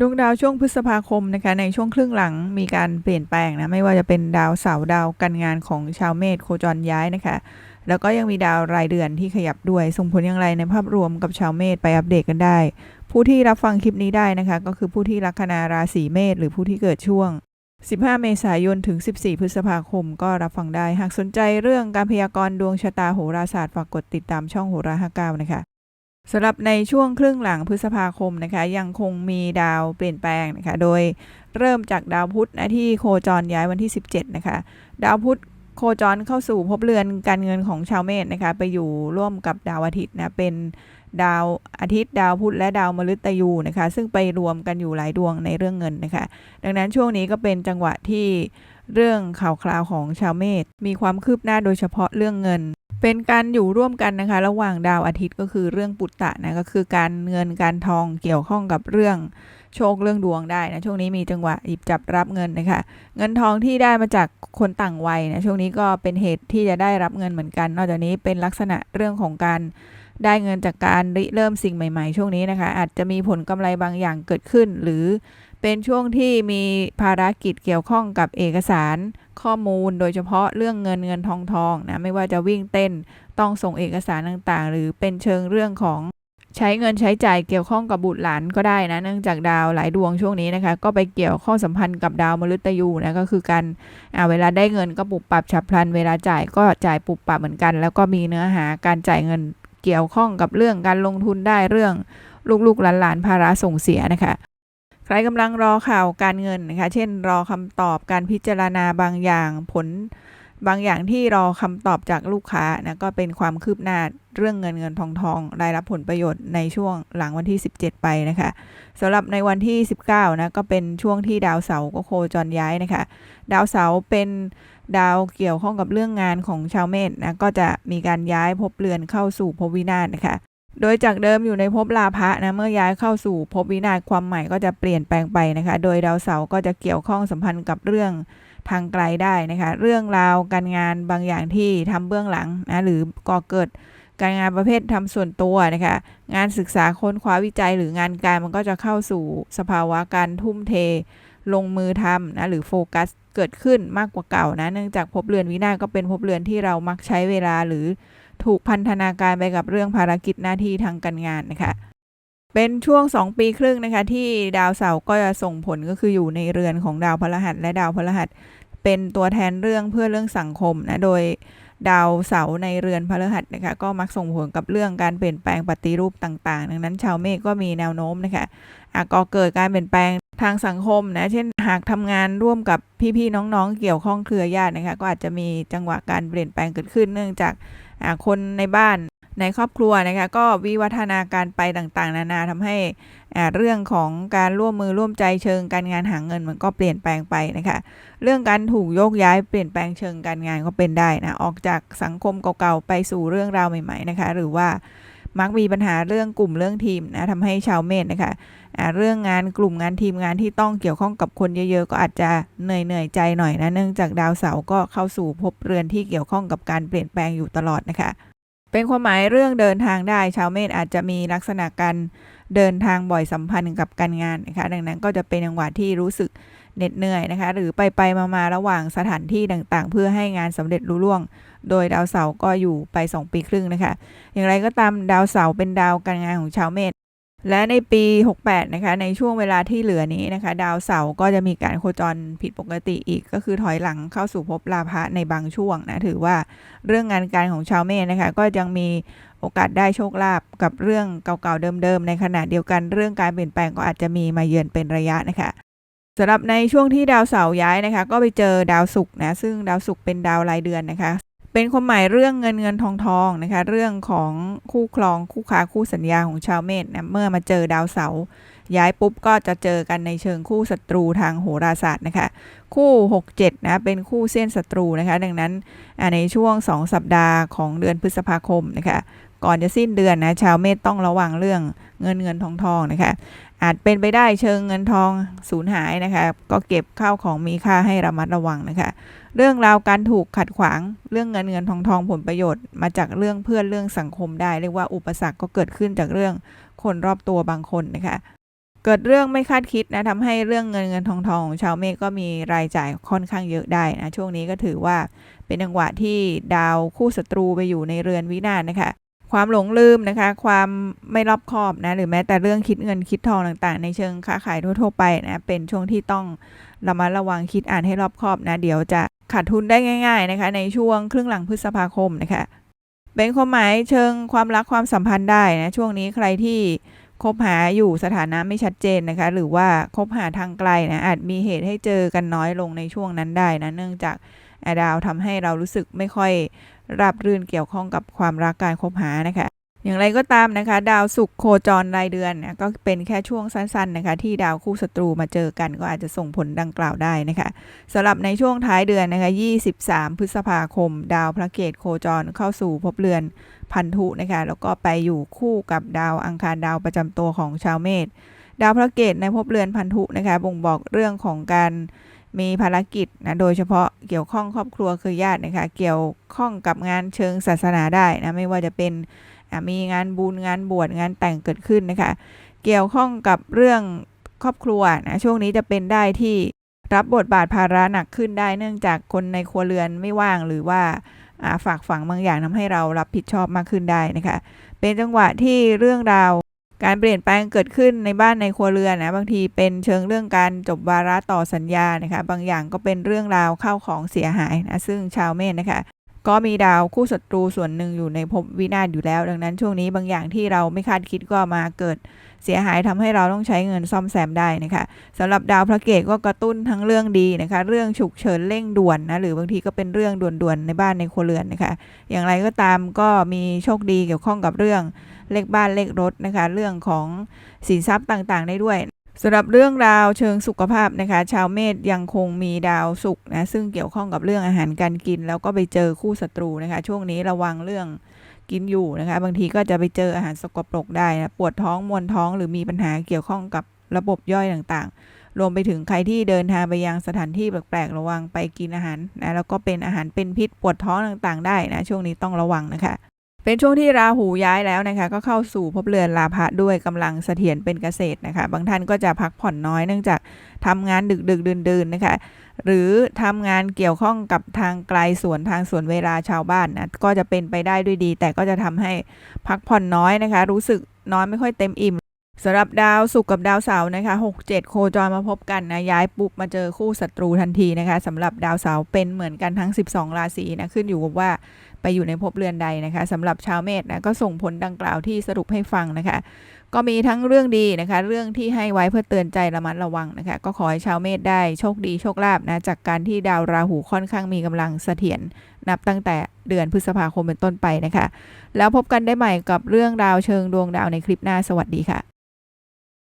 ดวงดาวช่วงพฤษภาคมนะคะในช่วงครึ่งหลังมีการเปลี่ยนแปลงนะไม่ว่าจะเป็นดาวเสาร์ดาวการงานของชาวเมษโคจรย้ายนะคะ แล้วก็ยังมีดาวรายเดือนที่ขยับด้วยส่งผลอย่างไรในภาพรวมกับชาวเมษไปอัปเดตกันได้ ผู้ที่รับฟังคลิปนี้ได้นะคะ ก็คือผู้ที่ลัคนาราศีเมษหรือผู้ที่เกิดช่วง 15 เมษายนถึง 14 พฤษภาคมก็รับฟังได้ หากสนใจเรื่องการพยากรณ์ดวงชะตาโหราศาสตร์ฝากกดติดตามช่องโหรา59นะคะ สำหรับในช่วงครึ่งหลังพฤษภาคมนะคะยังคงมีดาวเปลี่ยนแปลงนะคะโดยเริ่มจากดาวพุธนะที่โคจรย้ายวันที่ 17 นะคะ ดาวพุธโคจรเข้าสู่ภพเรือนการเงินของชาวเมษนะคะไปอยู่ร่วมกับดาวอาทิตย์นะเป็นดาวอาทิตย์ดาวพุธและดาวมฤตยูนะคะซึ่งไปรวมกันอยู่หลายดวงในเรื่องเงินนะคะ ดังนั้นช่วงนี้ก็เป็นจังหวะที่เรื่องข่าวคราวของชาวเมษมีความคืบหน้าโดยเฉพาะเรื่องเงิน เป็นการอยู่ร่วมกันนะคะ ระหว่างดาวอาทิตย์ก็คือเรื่องปุตตะนะก็คือการเงินการทองเกี่ยวข้องกับเรื่องโชคเรื่องดวงได้นะช่วงนี้มีจังหวะหยิบจับรับเงินนะคะ เงินทองที่ได้มาจากคนต่างวัยนะช่วงนี้ก็เป็นเหตุที่จะได้รับเงินเหมือนกัน นอกจากนี้เป็นลักษณะเรื่องของการได้เงินจากการริเริ่มสิ่งใหม่ ๆ ช่วงนี้นะคะ อาจจะมีผลกำไรบางอย่างเกิดขึ้น หรือ เป็นช่วงที่มีภารกิจเกี่ยวข้องกับเอกสารข้อมูลโดยเฉพาะเรื่องเงินเงินทองทองนะไม่ว่าจะวิ่งเต้นต้องส่งเอกสารต่างๆ หรือเป็นเชิงเรื่องของใช้เงินใช้จ่ายเกี่ยวข้องกับบุตรหลานก็ได้นะเนื่องจากดาวหลายดวงช่วงนี้นะคะ ก็ไปเกี่ยวข้อสัมพันธ์กับดาวมฤตยูนะก็คือการเวลาได้เงินก็ปุบปับฉับพลัน เวลาจ่ายก็จ่ายปุบปับเหมือนกัน แล้วก็มีเนื้อหาการจ่ายเงินเกี่ยวข้องกับเรื่องการลงทุนได้เรื่องลูกๆหลานๆภาระส่งเสียนะคะ รกำลังรอข่าวการเงินนะคะ เช่น รอคำตอบการพิจารณาบางอย่างผลบางอย่างที่รอคำตอบจากลูกค้านะก็เป็นความคืบหน้าเรื่องเงินเงินทองทองได้รับผลประโยชน์ในช่วงหลังวันที่ 17 ไปนะคะสำหรับในวันที่ 19นะก็เป็นช่วงที่ดาวเสาร์ก็โคจรย้ายนะคะ ดาวเสาร์เป็นดาวเกี่ยวข้องกับเรื่องงานของชาวเมษนะก็จะมีการย้ายภพเรือนเข้าสู่ภพวินาศนะคะ โดยจากเดิมอยู่ในภพลาภะนะเมื่อย้ายเข้าสู่ภพวินาศความใหม่ก็จะเปลี่ยนแปลงไปนะคะ โดยดาวเสาร์ก็จะเกี่ยวข้องสัมพันธ์กับเรื่องทางไกลได้นะคะ เรื่องราวการงานบางอย่างที่ทำเบื้องหลังนะหรือก่อเกิดการงานประเภททำส่วนตัวนะคะ งานศึกษาค้นคว้าวิจัยหรืองานการมันก็จะเข้าสู่สภาวะการทุ่มเท ลงมือทำนะหรือโฟกัสเกิดขึ้นมากกว่าเก่านะเนื่องจากพบเรือนวินาศก็เป็นพบเรือนที่เรามักใช้เวลาหรือ ถูกพันธนาการไปกับเรื่องภารกิจหน้าที่ทางการงานนะคะ เป็นช่วง 2 ปีครึ่งนะคะ ที่ดาวเสาร์ก็จะส่งผลก็คืออยู่ในเรือนของดาวพฤหัสและดาวพฤหัส เป็นตัวแทนเรื่องเพื่อเรื่องสังคมนะโดยดาวเสาร์ในเรือนพฤหัสนะคะก็มักส่งผลกับเรื่องการเปลี่ยนแปลงปฏิรูปต่างๆ ดังนั้นชาวเมฆก็มีแนวโน้มนะคะอาจก็เกิดการเปลี่ยนแปลงทางสังคมนะเช่นหากทำงานร่วมกับพี่ๆน้องๆ เกี่ยวข้องเครือญาตินะคะก็อาจจะมีจังหวะการเปลี่ยนแปลงเกิดขึ้นเนื่องจาก คนในบ้านในครอบครัวนะคะก็วิวัฒนาการไปต่างๆ นานาทำให้เรื่องของการร่วมมือร่วมใจเชิงการงานหาเงินมันก็เปลี่ยนแปลงไปนะคะเรื่องการถูกโยกย้ายเปลี่ยนแปลงเชิงการงานก็เป็นได้นะออกจากสังคมเก่าๆไปสู่เรื่องราวใหม่ๆนะคะหรือว่า มักมีปัญหาเรื่องกลุ่มเรื่องทีมนะทำให้ชาวเมษนะคะเรื่องงานกลุ่มงานทีมงานที่ต้องเกี่ยวข้องกับคนเยอะๆ ก็อาจจะเหนื่อยเหนื่อยใจหน่อยนะเนื่องจากดาวเสาร์ก็เข้าสู่ภพเรือนที่เกี่ยวข้องกับการเปลี่ยนแปลงอยู่ตลอดนะคะ เป็นความหมายเรื่องเดินทางได้ ชาวเมษอาจจะมีลักษณะการเดินทางบ่อยสัมพันธ์กับการงานนะคะ ดังนั้นก็จะเป็นจังหวะที่รู้สึก เหน็ดเหนื่อยนะคะ หรือไปไปมาๆระหว่างสถานที่ต่างๆ เพื่อให้งานสำเร็จรุ่ล่วง โดยดาวเสาร์ก็อยู่ไป 2 ปีครึ่งนะคะ อย่างไรก็ตามดาวเสาร์เป็นดาวการงานของชาวเมษและในปี 68 นะคะ ในช่วงเวลาที่เหลือนี้นะคะ ดาวเสาร์ก็จะมีการโคจรผิดปกติอีก ก็คือถอยหลังเข้าสู่ภพลาภะในบางช่วงนะ ถือว่าเรื่องงานการของชาวเมษนะคะ ก็ยังมีโอกาสได้โชคลาภกับเรื่องเก่าๆเดิมๆ ในขณะเดียวกันเรื่องการเปลี่ยนแปลงก็อาจจะมีมาเยือนเป็นระยะนะคะ สำหรับในช่วงที่ดาวเสาร์ย้ายนะคะ ก็ไปเจอดาวศุกร์นะ ซึ่งดาวศุกร์เป็นดาวรายเดือนนะคะ เป็นความหมายเรื่องเงินเงินทองทองนะคะ เรื่องของคู่ครองคู่ค้าคู่สัญญาของชาวเมษนะเมื่อมาเจอดาวเสาร์ย้ายปุ๊บก็จะเจอกันในเชิงคู่ศัตรูทางโหราศาสตร์นะคะ คู่ 67 นะเป็นคู่เส้นศัตรูนะคะ ดังนั้นในช่วง 2 สัปดาห์ของเดือนพฤษภาคมนะคะ ก่อนจะสิ้นเดือนนะชาวเมษต้องระวังเรื่องเงินเงินทองทองนะคะ อาจเป็นไปได้เชิงเงินทองสูญหายนะคะ ก็เก็บข้าวของมีค่าให้ระมัดระวังนะคะ เรื่องราวการถูกขัดขวางเรื่องเงินเงินทองทองผลประโยชน์ มาจากเรื่องเพื่อนเรื่องสังคมได้ เรียกว่าอุปสรรคก็เกิดขึ้นจากเรื่องคนรอบตัวบางคนนะคะเกิดเรื่องไม่คาดคิดนะทำให้เรื่องเงินเงินทองทองของชาวเมษก็มีรายจ่ายค่อนข้างเยอะได้นะช่วงนี้ก็ถือว่าเป็นจังหวะที่ดาวคู่ศัตรูไปอยู่ในเรือนวินาศนะคะ ความหลงลืมนะคะ ความไม่รอบคอบนะหรือแม้แต่เรื่องคิดเงินคิดทองต่างๆ ในเชิงค้าขายทั่วๆไปนะเป็นช่วงที่ต้องระมัดระวังคิดอ่านให้รอบคอบนะ เดี๋ยวจะขาดทุนได้ง่าย ๆนะคะ ในช่วงครึ่งหลังพฤษภาคมนะคะเป็นความหมายเชิงความรักความสัมพันธ์ได้นะช่วงนี้ใครที่คบหาอยู่สถานะไม่ชัดเจนนะคะ หรือว่าคบหาทางไกลนะอาจมีเหตุให้เจอกันน้อยลงในช่วงนั้นได้นะเนื่องจาก ดาวทำให้เรารู้สึกไม่ค่อยราบรื่นเกี่ยวข้องกับความรักการคบหานะคะอย่างไรก็ตามนะคะ ดาวศุกร์โคจรรายเดือนนะก็เป็นแค่ช่วงสั้นๆนะคะ ที่ดาวคู่ศัตรูมาเจอกันก็อาจจะส่งผลดังกล่าวได้นะคะสำหรับในช่วงท้ายเดือนนะคะ 23 พฤษภาคม ดาวพระเกตโคจรเข้าสู่ภพเรือนพันธุนะคะ แล้วก็ไปอยู่คู่กับดาวอังคารดาวประจำตัวของชาวเมษดาวพระเกตในภพเรือนพันธุนะคะ บ่งบอกเรื่องของการ มีภารกิจนะโดยเฉพาะเกี่ยวข้องครอบครัวคือญาตินะคะเกี่ยวข้องกับงานเชิงศาสนาได้นะไม่ว่าจะเป็นอะมีงานบุญงานบวชงานแต่งเกิดขึ้นนะคะเกี่ยวข้องกับเรื่องครอบครัวนะช่วงนี้จะเป็นได้ที่รับบทบาทภาระหนักขึ้นได้เนื่องจากคนในครัวเรือนไม่ว่างหรือว่าอ่าฝากฝังบางอย่างทำให้เรารับผิดชอบมากขึ้นได้นะคะ เป็นจังหวะที่เรื่องราว การเปลี่ยนแปลงเกิดขึ้นในบ้านในครัวเรือนนะบางทีเป็นเชิงเรื่องการจบวาระต่อสัญญานะคะบางอย่างก็เป็นเรื่องราวเข้าของเสียหายนะซึ่งชาวเมษนะคะ ก็มีดาวคู่ศัตรูส่วนหนึ่งอยู่ในภพวินาศอยู่แล้ว ดังนั้นช่วงนี้บางอย่างที่เราไม่คาดคิดก็มาเกิดเสียหายทำให้เราต้องใช้เงินซ่อมแซมได้นะคะสำหรับดาวพระเกตก็กระตุ้นทั้งเรื่องดีนะคะ เรื่องฉุกเฉินเร่งด่วนนะหรือบางทีก็เป็นเรื่องด่วนๆในบ้านในครัวเรือนนะคะ อย่างไรก็ตามก็มีโชคดีเกี่ยวข้องกับเรื่องเลขบ้านเลขรถนะคะ เรื่องของสินทรัพย์ต่างๆ ได้ด้วย สำหรับเรื่องราวเชิงสุขภาพนะคะ ชาวเมษยังคงมีดาวศุกนะซึ่งเกี่ยวข้องกับเรื่องอาหารการกิน แล้วก็ไปเจอคู่ศัตรูนะคะ ช่วงนี้ระวังเรื่องกินอยู่นะคะ บางทีก็จะไปเจออาหารสกปรกได้นะปวดท้องมวนท้องหรือมีปัญหาเกี่ยวข้องกับระบบย่อยต่างๆ รวมไปถึงใครที่เดินทางไปยังสถานที่แปลกๆ ระวังไปกินอาหารนะแล้วก็เป็นอาหารเป็นพิษปวดท้องต่างๆ ได้นะช่วงนี้ต้องระวังนะคะ เป็นช่วงที่ราหูย้ายแล้วนะคะ ก็เข้าสู่ภพเรือนลาภะด้วยกำลังเสถียรเป็นเกษตรนะคะ บางท่านก็จะพักผ่อนน้อยเนื่องจากทำงานดึกดึกดื่นดื่นนะคะ หรือทำงานเกี่ยวข้องกับทางไกลสวนทางสวนเวลาชาวบ้านนะก็จะเป็นไปได้ด้วยดี แต่ก็จะทำให้พักผ่อนน้อยนะคะ รู้สึกนอนไม่ค่อยเต็มอิ่ม สำหรับดาวศุกร์กับดาวเสาร์นะคะ6 7 โคจรมาพบกันนะย้ายปุ๊บมาเจอคู่ศัตรูทันทีนะคะสำหรับดาวเสาร์เป็นเหมือนกันทั้ง 12 ราศีนะขึ้นอยู่กับว่าไปอยู่ในภพเรือนใดนะคะสำหรับชาวเมษนะก็ส่งผลดังกล่าวที่สรุปให้ฟังนะคะ ก็มีทั้งเรื่องดีนะคะ เรื่องที่ให้ไว้เพื่อเตือนใจระมัดระวังนะคะ ก็ขอให้ชาวเมษได้โชคดีโชคลาภนะจากการที่ดาวราหูค่อนข้างมีกำลังเสถียรนับตั้งแต่เดือนพฤษภาคมเป็นต้นไปนะคะ แล้วพบกันได้ใหม่กับเรื่องราวเชิงดวงดาวในคลิปหน้าสวัสดีค่ะ